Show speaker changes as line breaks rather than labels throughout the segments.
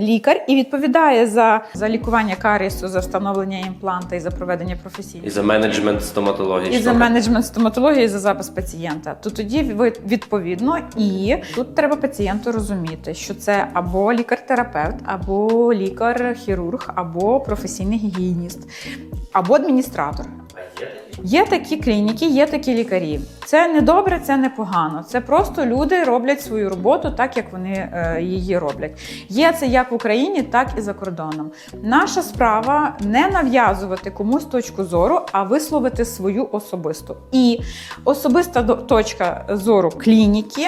лікар і відповідає за, за лікування карісу, за встановлення імпланта і за проведення професійних
І за менеджмент стоматології.
і за менеджмент стоматології, і за запис пацієнта. То тоді ви відповідно, і тут треба пацієнту розуміти, що це або лікар-терапевт, або лікар-хірург, або професійний гігієніст, або адміністратор.
Є такі?
Клініки, є такі лікарі. Це не добре, це не погано. Це просто люди роблять свою роботу так, як вони е, її роблять. Є це як в Україні, так і за кордоном. Наша справа не нав'язувати комусь точку зору, а висловити свою особисту. І особиста точка зору клініки,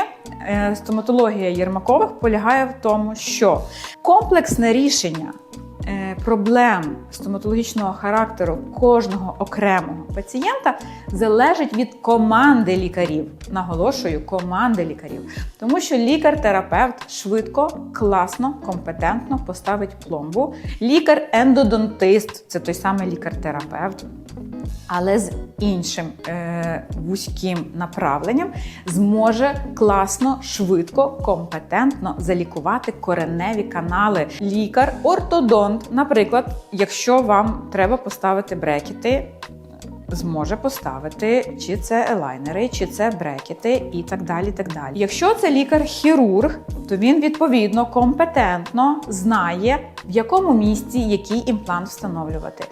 е, стоматологія Єрмакових полягає в тому, що комплексне рішення проблем стоматологічного характеру кожного окремого пацієнта залежить від команди лікарів. Наголошую, команди лікарів. Тому що лікар-терапевт швидко, класно, компетентно поставить пломбу. Лікар-ендодонтист це той самий лікар-терапевт. Але з іншим е, вузьким направленням зможе класно, швидко, компетентно залікувати кореневі канали. Лікар-ортодонт, наприклад, якщо вам треба поставити брекети, зможе поставити чи це елайнери, чи це брекети, і так далі. так далі. Якщо це лікар-хірург, то він відповідно компетентно знає, в якому місці який імплант встановлювати.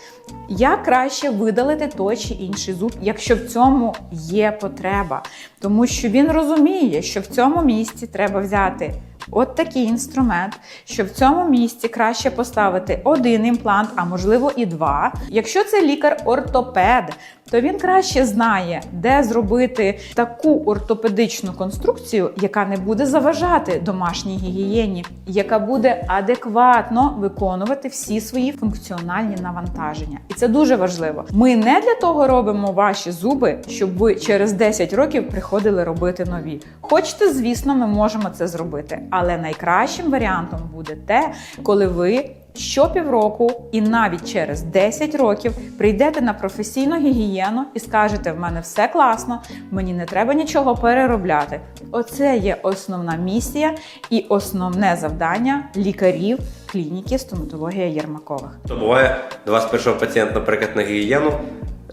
Як краще видалити той чи інший зуб, якщо в цьому є потреба, тому що він розуміє, що в цьому місці треба взяти от такий інструмент, що в цьому місці краще поставити один імплант, а можливо і два. Якщо це лікар-ортопед, то він краще знає, де зробити таку ортопедичну конструкцію, яка не буде заважати домашній гігієні, яка буде адекватно виконувати всі свої функціональні навантаження. І це дуже важливо. Ми не для того робимо ваші зуби, щоб ви через 10 років приходили робити нові. Хочете, звісно, ми можемо це зробити, але найкращим варіантом буде те, коли ви. Щопівроку і навіть через 10 років прийдете на професійну гігієну і скажете: в мене все класно, мені не треба нічого переробляти. Оце є основна місія і основне завдання лікарів клініки стоматологія Єрмакових.
То буває, до вас прийшов пацієнт, наприклад, на гігієну,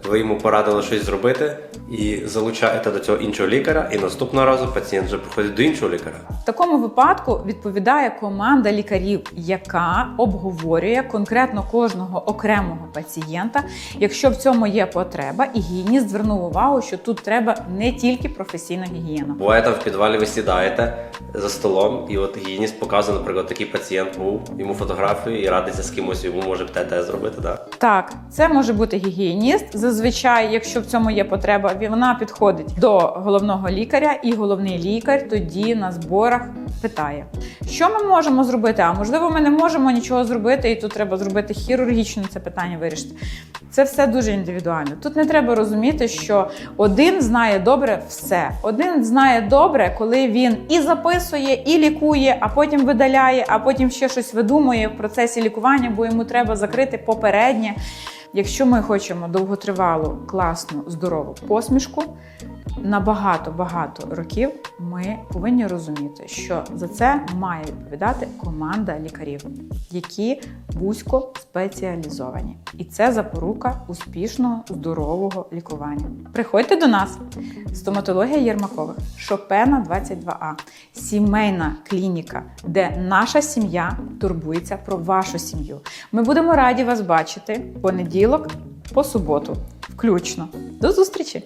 ви йому порадили щось зробити і залучаєте до цього іншого лікаря, і наступного разу пацієнт вже приходить до іншого лікаря.
В такому випадку відповідає команда лікарів, яка обговорює конкретно кожного окремого пацієнта. Якщо в цьому є потреба, і гігієніст звернув увагу, що тут треба не тільки професійна гігієна.
Буває там в підвалі ви сідаєте за столом, і от гігієніст показує, наприклад, такий пацієнт був, йому фотографію і радиться з кимось, йому може ТТ зробити. Да?
Так, це може бути гігієніст. Зазвичай, якщо в цьому є потреба, вона підходить до головного лікаря, і головний лікар тоді на зборах питає, що ми можемо зробити. А можливо, ми не можемо нічого зробити, і тут треба зробити хірургічно це питання вирішити. Це все дуже індивідуально. Тут не треба розуміти, що один знає добре все. Один знає добре, коли він і записує, і лікує, а потім видаляє, а потім ще щось видумує в процесі лікування, бо йому треба закрити попереднє. Якщо ми хочемо довготривалу, класну, здорову посмішку, на багато-багато років ми повинні розуміти, що за це має відповідати команда лікарів, які вузько спеціалізовані. І це запорука успішного здорового лікування. Приходьте до нас, стоматологія Єрмакових, Шопена 22А, сімейна клініка, де наша сім'я турбується про вашу сім'ю. Ми будемо раді вас бачити понеділок по суботу, включно. До зустрічі!